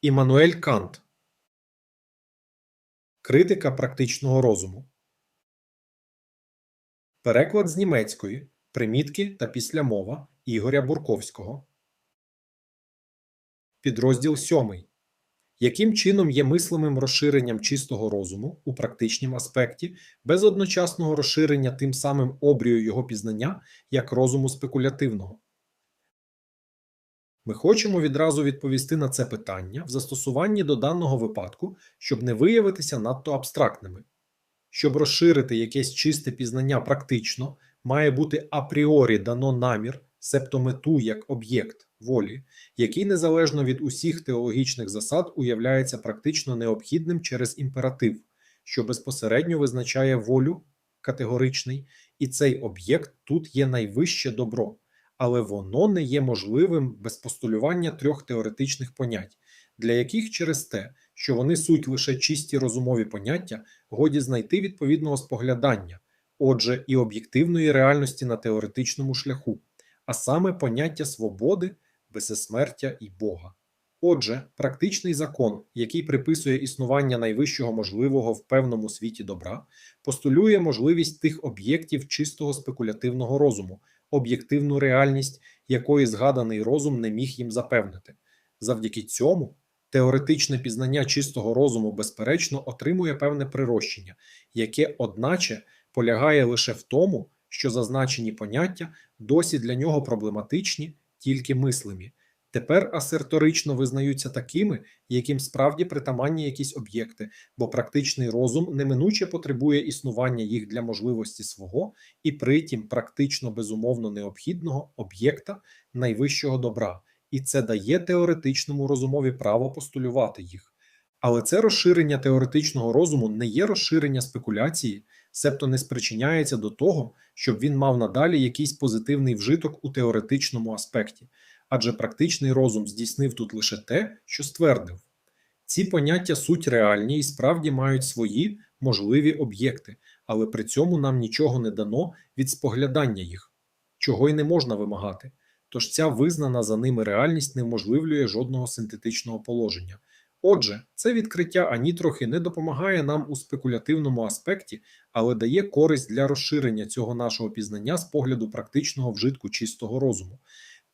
Іммануель Кант Критика практичного розуму Переклад з німецької Примітки та післямова Ігоря Бурковського Підрозділ 7. Яким чином є мислимим розширенням чистого розуму у практичнім аспекті без одночасного розширення тим самим обрію його пізнання як розуму спекулятивного? Ми хочемо відразу відповісти на це питання в застосуванні до даного випадку, щоб не виявитися надто абстрактними. Щоб розширити якесь чисте пізнання практично, має бути апріорі дано намір, себто мету як об'єкт волі, який незалежно від усіх теологічних засад уявляється практично необхідним через імператив, що безпосередньо визначає волю категоричний, і цей об'єкт тут є найвище добро але воно не є можливим без постулювання трьох теоретичних понять, для яких через те, що вони суть лише чисті розумові поняття, годі знайти відповідного споглядання, отже, і об'єктивної реальності на теоретичному шляху, а саме поняття свободи, безсмертя і Бога. Отже, практичний закон, який приписує існування найвищого можливого в певному світі добра, постулює можливість тих об'єктів чистого спекулятивного розуму, об'єктивну реальність, якої згаданий розум не міг їм запевнити. Завдяки цьому теоретичне пізнання чистого розуму, безперечно, отримує певне прирощення, яке, одначе, полягає лише в тому, що зазначені поняття досі для нього проблематичні, тільки мислимі. Тепер асерторично визнаються такими, яким справді притаманні якісь об'єкти, бо практичний розум неминуче потребує існування їх для можливості свого і притім практично безумовно необхідного об'єкта найвищого добра, і це дає теоретичному розумові право постулювати їх. Але це розширення теоретичного розуму не є розширення спекуляції, себто не спричиняється до того, щоб він мав надалі якийсь позитивний вжиток у теоретичному аспекті адже практичний розум здійснив тут лише те, що ствердив. Ці поняття суть реальні і справді мають свої можливі об'єкти, але при цьому нам нічого не дано від споглядання їх, чого й не можна вимагати. Тож ця визнана за ними реальність не вможливлює жодного синтетичного положення. Отже, це відкриття ані трохи не допомагає нам у спекулятивному аспекті, але дає користь для розширення цього нашого пізнання з погляду практичного вжитку чистого розуму.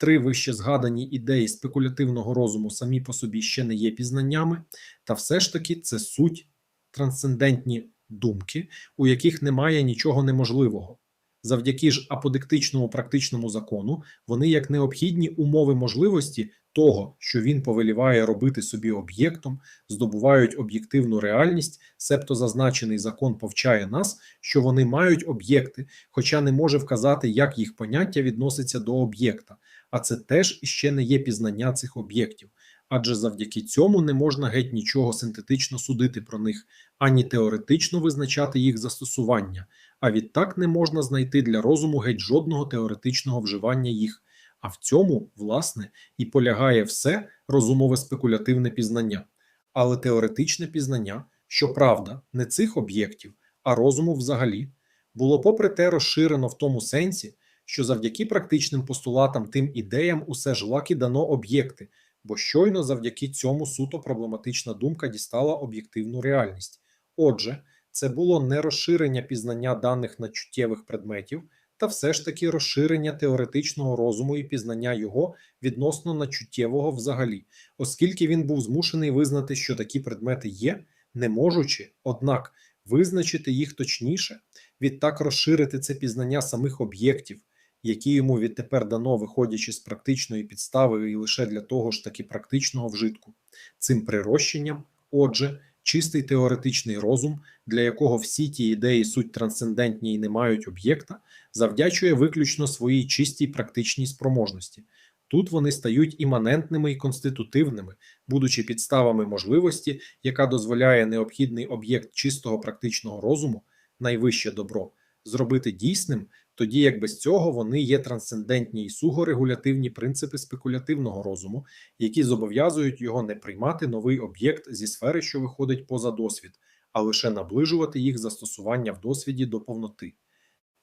Три вище згадані ідеї спекулятивного розуму самі по собі ще не є пізнаннями, та все ж таки це суть трансцендентні думки, у яких немає нічого неможливого. Завдяки ж аподектичному практичному закону вони як необхідні умови можливості того, що він повеліває робити собі об'єктом, здобувають об'єктивну реальність, себто зазначений закон повчає нас, що вони мають об'єкти, хоча не може вказати, як їх поняття відноситься до об'єкта, а це теж іще не є пізнання цих об'єктів, адже завдяки цьому не можна геть нічого синтетично судити про них, ані теоретично визначати їх застосування, а відтак не можна знайти для розуму геть жодного теоретичного вживання їх. А в цьому, власне, і полягає все розумове спекулятивне пізнання, але теоретичне пізнання, що правда, не цих об'єктів, а розуму взагалі, було попри те розширено в тому сенсі, що завдяки практичним постулатам тим ідеям усе ж лаки дано об'єкти, бо щойно завдяки цьому суто проблематична думка дістала об'єктивну реальність. Отже, це було не розширення пізнання даних надчуттєвих предметів, та все ж таки розширення теоретичного розуму і пізнання його відносно начуттєвого взагалі, оскільки він був змушений визнати, що такі предмети є, не можучи, однак визначити їх точніше, відтак розширити це пізнання самих об'єктів, які йому відтепер дано, виходячи з практичної підстави і лише для того ж таки практичного вжитку, цим прирощенням, отже, чистий теоретичний розум, для якого всі ті ідеї суть трансцендентні і не мають об'єкта, завдячує виключно своїй чистій практичній спроможності. Тут вони стають іманентними і конститутивними, будучи підставами можливості, яка дозволяє необхідний об'єкт чистого практичного розуму, найвище добро, зробити дійсним тоді як без цього вони є трансцендентні і сугорегулятивні принципи спекулятивного розуму, які зобов'язують його не приймати новий об'єкт зі сфери, що виходить поза досвід, а лише наближувати їх застосування в досвіді до повноти.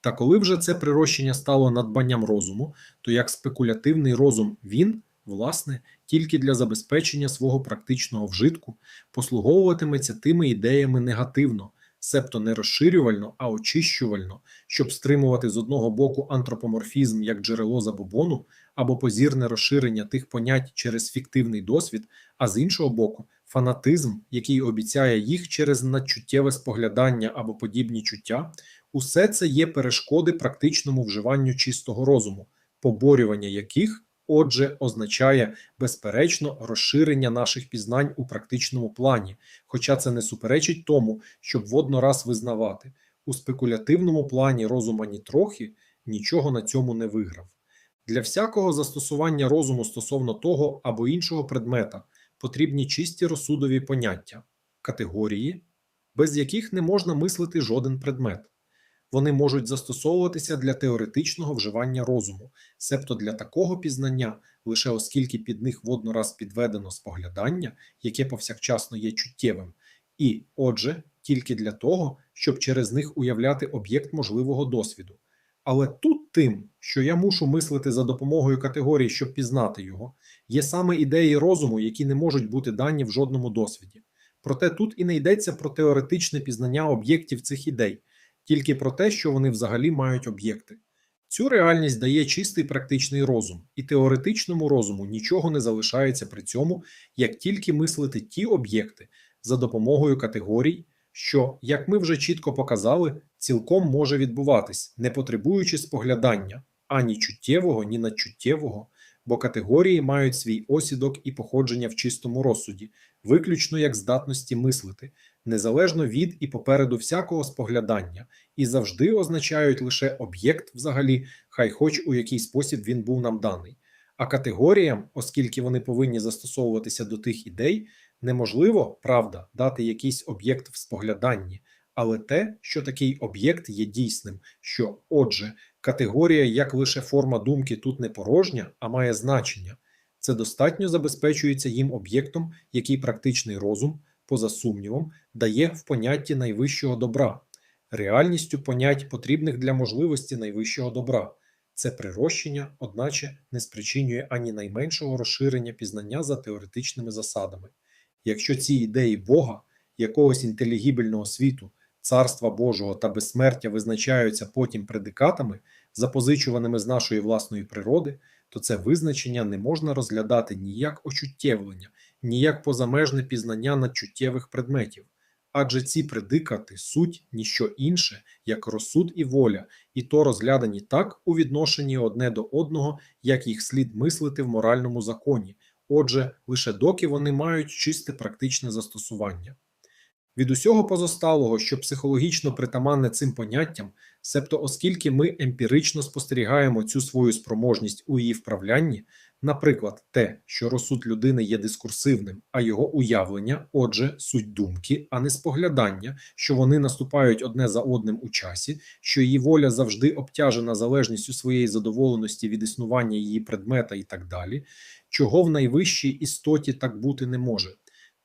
Та коли вже це прирощення стало надбанням розуму, то як спекулятивний розум він, власне, тільки для забезпечення свого практичного вжитку, послуговуватиметься тими ідеями негативно, себто не розширювально, а очищувально, щоб стримувати з одного боку антропоморфізм як джерело забобону або позірне розширення тих понять через фіктивний досвід, а з іншого боку, фанатизм, який обіцяє їх через надчуттєве споглядання або подібні чуття, усе це є перешкоди практичному вживанню чистого розуму, поборювання яких, отже, означає безперечно розширення наших пізнань у практичному плані, хоча це не суперечить тому, щоб воднораз визнавати. У спекулятивному плані розум ані трохи нічого на цьому не виграв. Для всякого застосування розуму стосовно того або іншого предмета потрібні чисті розсудові поняття, категорії, без яких не можна мислити жоден предмет. Вони можуть застосовуватися для теоретичного вживання розуму, себто для такого пізнання, лише оскільки під них воднораз підведено споглядання, яке повсякчасно є чуттєвим, і, отже, тільки для того, щоб через них уявляти об'єкт можливого досвіду. Але тут тим, що я мушу мислити за допомогою категорій, щоб пізнати його, є саме ідеї розуму, які не можуть бути дані в жодному досвіді. Проте тут і не йдеться про теоретичне пізнання об'єктів цих ідей, тільки про те, що вони взагалі мають об'єкти. Цю реальність дає чистий практичний розум, і теоретичному розуму нічого не залишається при цьому, як тільки мислити ті об'єкти за допомогою категорій, що, як ми вже чітко показали, цілком може відбуватись, не потребуючи споглядання ані чуттєвого, ні надчуттєвого, бо категорії мають свій осідок і походження в чистому розсуді, виключно як здатності мислити, незалежно від і попереду всякого споглядання, і завжди означають лише об'єкт взагалі, хай хоч у який спосіб він був нам даний. А категоріям, оскільки вони повинні застосовуватися до тих ідей, неможливо, правда, дати якийсь об'єкт в спогляданні, але те, що такий об'єкт є дійсним, що, отже, категорія як лише форма думки тут не порожня, а має значення, це достатньо забезпечується їм об'єктом, який практичний розум, поза сумнівом, дає в понятті найвищого добра, реальністю понять, потрібних для можливості найвищого добра. Це прирощення, одначе, не спричинює ані найменшого розширення пізнання за теоретичними засадами. Якщо ці ідеї Бога, якогось інтелігібельного світу, царства Божого та безсмертя визначаються потім предикатами, запозичуваними з нашої власної природи, то це визначення не можна розглядати ні як очуттєвлення, ні як позамежне пізнання надчуттєвих предметів. Адже ці предикати суть ніщо інше, як розсуд і воля, і то розглядані так у відношенні одне до одного, як їх слід мислити в моральному законі, отже, лише доки вони мають чисте практичне застосування. Від усього позосталого, що психологічно притаманне цим поняттям, себто оскільки ми емпірично спостерігаємо цю свою спроможність у її вправлянні, наприклад, те, що розсуд людини є дискурсивним, а його уявлення, отже, суть думки, а не споглядання, що вони наступають одне за одним у часі, що її воля завжди обтяжена залежністю своєї задоволеності від існування її предмета і так далі, чого в найвищій істоті так бути не може.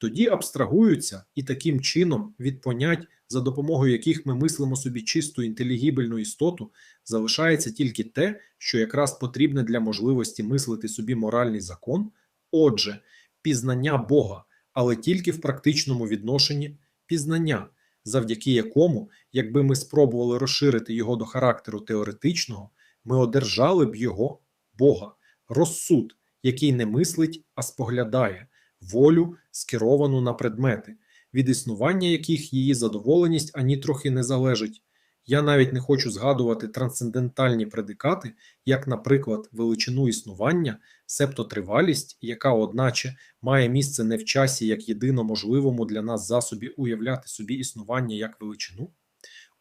Тоді абстрагуються і таким чином від понять, за допомогою яких ми мислимо собі чисту інтелігібельну істоту, залишається тільки те, що якраз потрібне для можливості мислити собі моральний закон, отже, пізнання Бога, але тільки в практичному відношенні пізнання, завдяки якому, якби ми спробували розширити його до характеру теоретичного, ми одержали б його Бога, розсуд, який не мислить, а споглядає волю, скеровану на предмети, від існування яких її задоволеність ані трохи не залежить. Я навіть не хочу згадувати трансцендентальні предикати, як, наприклад, величину існування, себто тривалість, яка, одначе, має місце не в часі як єдино можливому для нас засобі уявляти собі існування як величину.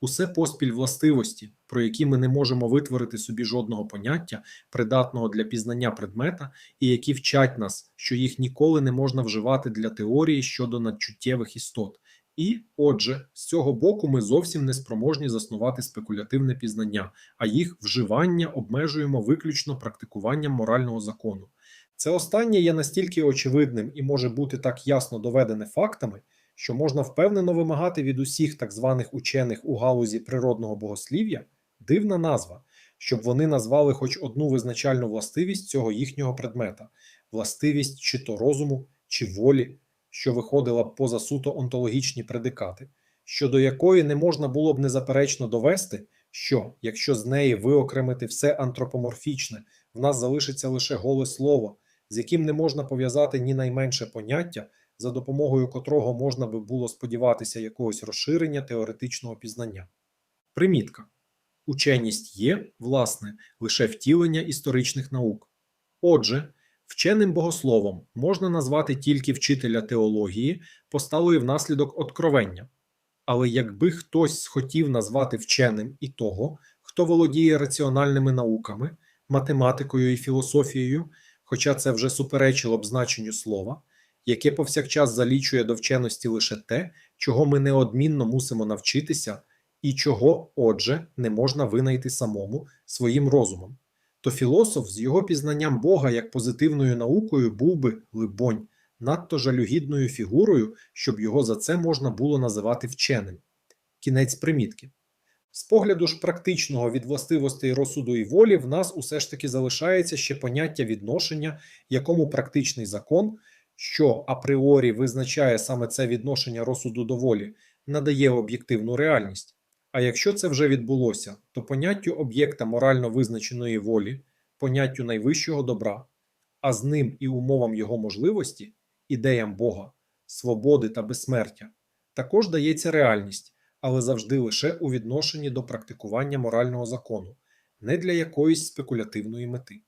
Усе поспіль властивості, про які ми не можемо витворити собі жодного поняття, придатного для пізнання предмета, і які вчать нас, що їх ніколи не можна вживати для теорії щодо надчуттєвих істот. І, отже, з цього боку ми зовсім не спроможні заснувати спекулятивне пізнання, а їх вживання обмежуємо виключно практикуванням морального закону. Це останнє є настільки очевидним і може бути так ясно доведене фактами що можна впевнено вимагати від усіх так званих учених у галузі природного богослів'я дивна назва, щоб вони назвали хоч одну визначальну властивість цього їхнього предмета. властивість чи то розуму, чи волі, що виходила б поза суто онтологічні предикати, щодо якої не можна було б незаперечно довести, що, якщо з неї виокремити все антропоморфічне, в нас залишиться лише голе слово, з яким не можна пов'язати ні найменше поняття, за допомогою котрого можна би було сподіватися якогось розширення теоретичного пізнання. Примітка. Ученість є, власне, лише втілення історичних наук. Отже, вченим богословом можна назвати тільки вчителя теології, посталої внаслідок откровення. Але якби хтось схотів назвати вченим і того, хто володіє раціональними науками, математикою і філософією, хоча це вже суперечило б значенню слова, яке повсякчас залічує до вченості лише те, чого ми неодмінно мусимо навчитися, і чого, отже, не можна винайти самому своїм розумом, то філософ з його пізнанням Бога як позитивною наукою був би, либонь, надто жалюгідною фігурою, щоб його за це можна було називати вченим. Кінець примітки. З погляду ж практичного від властивостей розсуду і волі в нас усе ж таки залишається ще поняття відношення, якому практичний закон, що апріорі визначає саме це відношення розсуду до волі, надає об'єктивну реальність. А якщо це вже відбулося, то поняттю об'єкта морально визначеної волі, поняттю найвищого добра, а з ним і умовам його можливості, ідеям Бога, свободи та безсмертя, також дається реальність, але завжди лише у відношенні до практикування морального закону, не для якоїсь спекулятивної мети.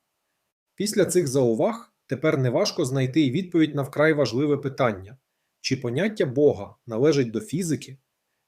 Після цих зауваг тепер неважко знайти й відповідь на вкрай важливе питання. Чи поняття Бога належить до фізики,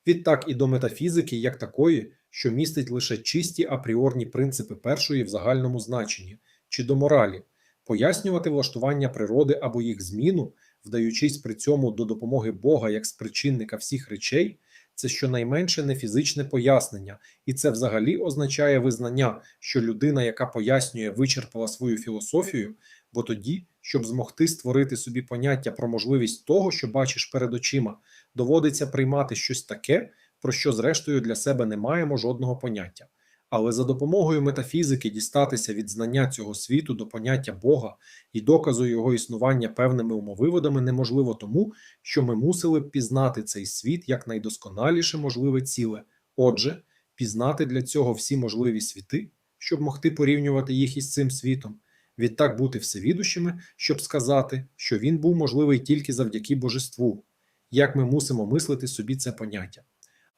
відтак і до метафізики як такої, що містить лише чисті апріорні принципи першої в загальному значенні, чи до моралі, пояснювати влаштування природи або їх зміну, вдаючись при цьому до допомоги Бога як спричинника всіх речей, це щонайменше не фізичне пояснення, і це взагалі означає визнання, що людина, яка пояснює, вичерпала свою філософію, бо тоді, щоб змогти створити собі поняття про можливість того, що бачиш перед очима, доводиться приймати щось таке, про що зрештою для себе не маємо жодного поняття. Але за допомогою метафізики дістатися від знання цього світу до поняття Бога і доказу його існування певними умовиводами неможливо тому, що ми мусили б пізнати цей світ як найдосконаліше можливе ціле, отже, пізнати для цього всі можливі світи, щоб могти порівнювати їх із цим світом, відтак бути всевідущими, щоб сказати, що він був можливий тільки завдяки божеству, як ми мусимо мислити собі це поняття.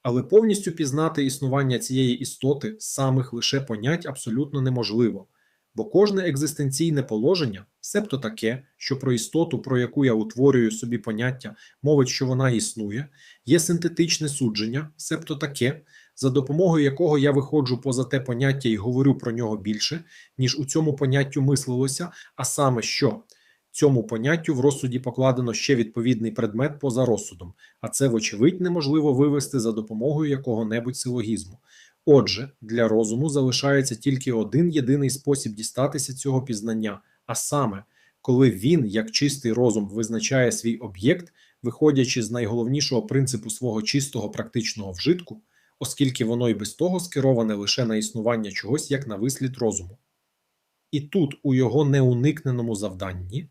Але повністю пізнати існування цієї істоти самих лише понять абсолютно неможливо, бо кожне екзистенційне положення, себто таке, що про істоту, про яку я утворюю собі поняття, мовить, що вона існує, є синтетичне судження, себто таке, за допомогою якого я виходжу поза те поняття і говорю про нього більше, ніж у цьому поняттю мислилося, а саме що. Цьому поняттю в розсуді покладено ще відповідний предмет поза розсудом, а це, вочевидь, неможливо вивести за допомогою якого-небудь силогізму. Отже, для розуму залишається тільки один єдиний спосіб дістатися цього пізнання, а саме, коли він, як чистий розум, визначає свій об'єкт, виходячи з найголовнішого принципу свого чистого практичного вжитку, оскільки воно й без того скероване лише на існування чогось як на вислід розуму. І тут, у його неуникненому завданні,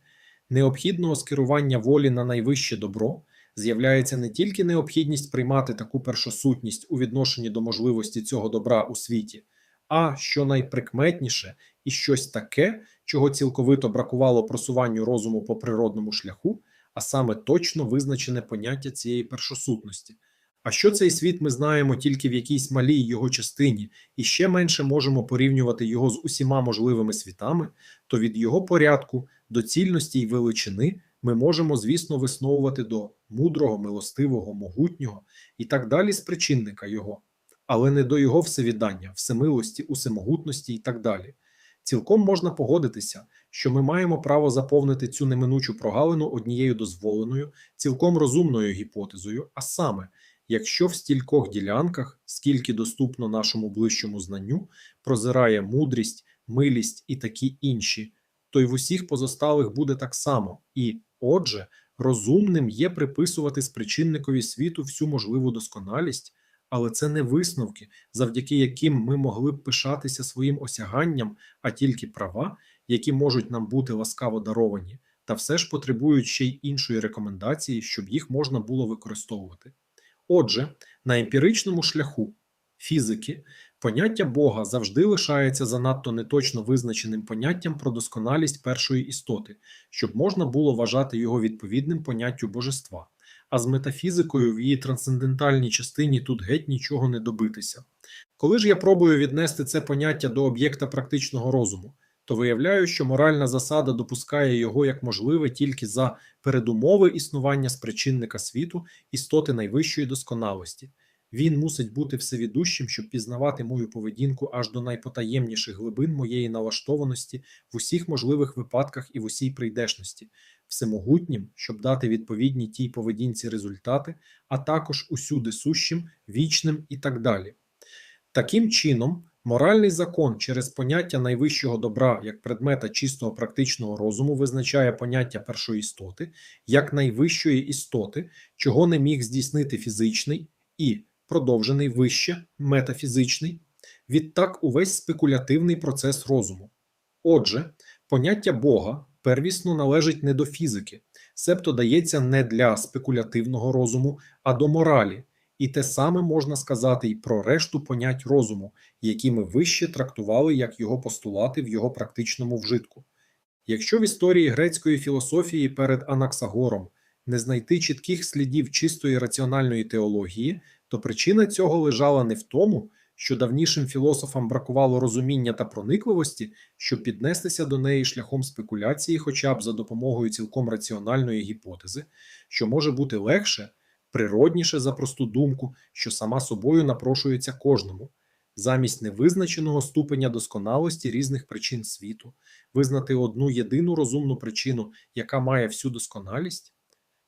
необхідного скерування волі на найвище добро з'являється не тільки необхідність приймати таку першосутність у відношенні до можливості цього добра у світі, а що найприкметніше і щось таке, чого цілковито бракувало просуванню розуму по природному шляху, а саме точно визначене поняття цієї першосутності. А що цей світ ми знаємо тільки в якійсь малій його частині, і ще менше можемо порівнювати його з усіма можливими світами, то від його порядку, доцільності й величини ми можемо, звісно, висновувати до мудрого, милостивого, могутнього і так далі спричинника його, але не до його всевідання, всемилості, усемогутності і так далі. Цілком можна погодитися, що ми маємо право заповнити цю неминучу прогалину однією дозволеною, цілком розумною гіпотезою, а саме, якщо в стількох ділянках, скільки доступно нашому ближчому знанню, прозирає мудрість, милість і такі інші, то й в усіх позосталих буде так само, і, отже, розумним є приписувати спричинникові світу всю можливу досконалість, але це не висновки, завдяки яким ми могли б пишатися своїм осяганням, а тільки права, які можуть нам бути ласкаво даровані, та все ж потребують ще й іншої рекомендації, щоб їх можна було використовувати. Отже, на емпіричному шляху фізики поняття Бога завжди лишається занадто неточно визначеним поняттям про досконалість першої істоти, щоб можна було вважати його відповідним поняттю божества. А з метафізикою в її трансцендентальній частині тут геть нічого не добитися. Коли ж я пробую віднести це поняття до об'єкта практичного розуму, то виявляю, що моральна засада допускає його як можливе тільки за передумови існування спричинника світу істоти найвищої досконалості. Він мусить бути всевідущим, щоб пізнавати мою поведінку аж до найпотаємніших глибин моєї налаштованості в усіх можливих випадках і в усій прийдешності, всемогутнім, щоб дати відповідні тій поведінці результати, а також усюди сущим, вічним і так далі. Таким чином, моральний закон через поняття найвищого добра як предмета чистого практичного розуму визначає поняття першої істоти як найвищої істоти, чого не міг здійснити фізичний і продовжений вище метафізичний, відтак увесь спекулятивний процес розуму. Отже, поняття Бога первісно належить не до фізики, себто дається не для спекулятивного розуму, а до моралі, і те саме можна сказати й про решту понять розуму, які ми вище трактували як його постулати в його практичному вжитку. Якщо в історії грецької філософії перед Анаксагором не знайти чітких слідів чистої раціональної теології, то причина цього лежала не в тому, що давнішим філософам бракувало розуміння та проникливості, щоб піднестися до неї шляхом спекуляції, хоча б за допомогою цілком раціональної гіпотези, що може бути легше, природніше за просту думку, що сама собою напрошується кожному, замість невизначеного ступеня досконалості різних причин світу, визнати одну єдину розумну причину, яка має всю досконалість.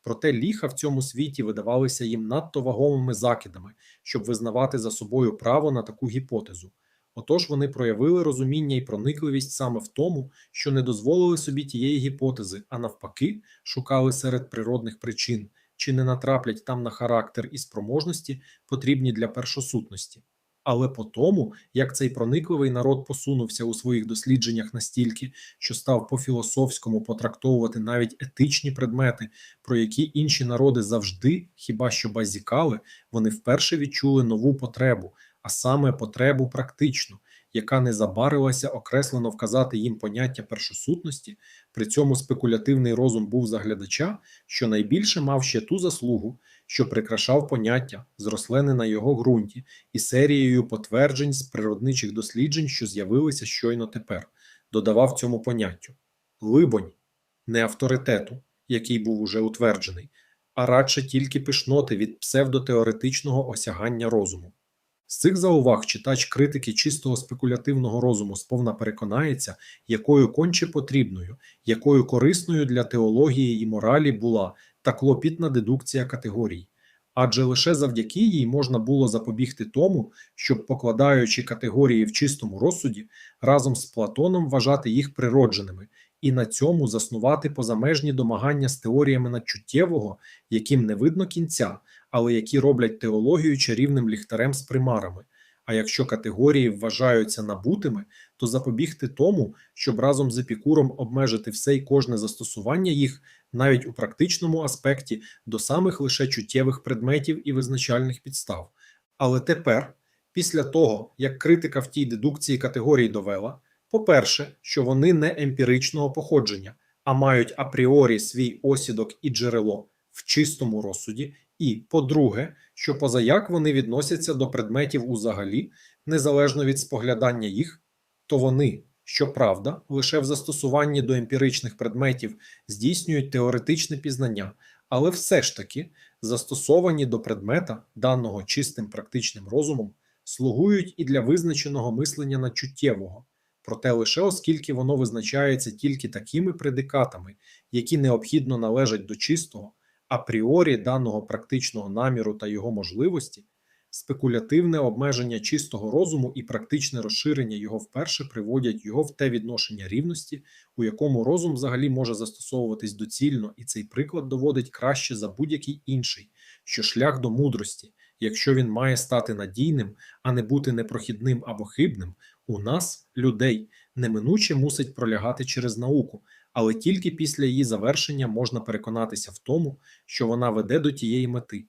Проте ліха в цьому світі видавалися їм надто вагомими закидами, щоб визнавати за собою право на таку гіпотезу. Отож вони проявили розуміння і проникливість саме в тому, що не дозволили собі тієї гіпотези, а навпаки, шукали серед природних причин, чи не натраплять там на характер і спроможності, потрібні для першосутності. Але по тому, як цей проникливий народ посунувся у своїх дослідженнях настільки, що став по-філософському потрактовувати навіть етичні предмети, про які інші народи завжди, хіба що базікали, вони вперше відчули нову потребу, а саме потребу практичну, яка не забарилася окреслено вказати їм поняття першосутності, при цьому спекулятивний розум був заглядача, що найбільше мав ще ту заслугу, що прикрашав поняття, зрослене на його ґрунті, і серією потверджень з природничих досліджень, що з'явилися щойно тепер, додавав цьому поняттю либонь, не авторитету, який був уже утверджений, а радше тільки пишноти від псевдотеоретичного осягання розуму. З цих зауваг читач критики чистого спекулятивного розуму сповна переконається, якою конче потрібною, якою корисною для теології і моралі була та клопітна дедукція категорій. Адже лише завдяки їй можна було запобігти тому, щоб, покладаючи категорії в чистому розсуді, разом з Платоном вважати їх природженими і на цьому заснувати позамежні домагання з теоріями надчуттєвого, яким не видно кінця, але які роблять теологію чарівним ліхтарем з примарами. А якщо категорії вважаються набутими, то запобігти тому, щоб разом з епікуром обмежити все й кожне застосування їх навіть у практичному аспекті до самих лише чуттєвих предметів і визначальних підстав. Але тепер, після того, як критика в тій дедукції категорії довела, по-перше, що вони не емпіричного походження, а мають апріорі свій осідок і джерело в чистому розсуді, і, по-друге, що позаяк вони відносяться до предметів узагалі, незалежно від споглядання їх, то вони, щоправда, лише в застосуванні до емпіричних предметів здійснюють теоретичне пізнання, але все ж таки застосовані до предмета, даного чистим практичним розумом, слугують і для визначеного мислення надчуттєвого, проте лише оскільки воно визначається тільки такими предикатами, які необхідно належать до чистого апріорі даного практичного наміру та його можливості, спекулятивне обмеження чистого розуму і практичне розширення його вперше приводять його в те відношення рівності, у якому розум взагалі може застосовуватись доцільно, і цей приклад доводить краще за будь-який інший, що шлях до мудрості, якщо він має стати надійним, а не бути непрохідним або хибним, у нас, людей, неминуче мусить пролягати через науку, але тільки після її завершення можна переконатися в тому, що вона веде до тієї мети.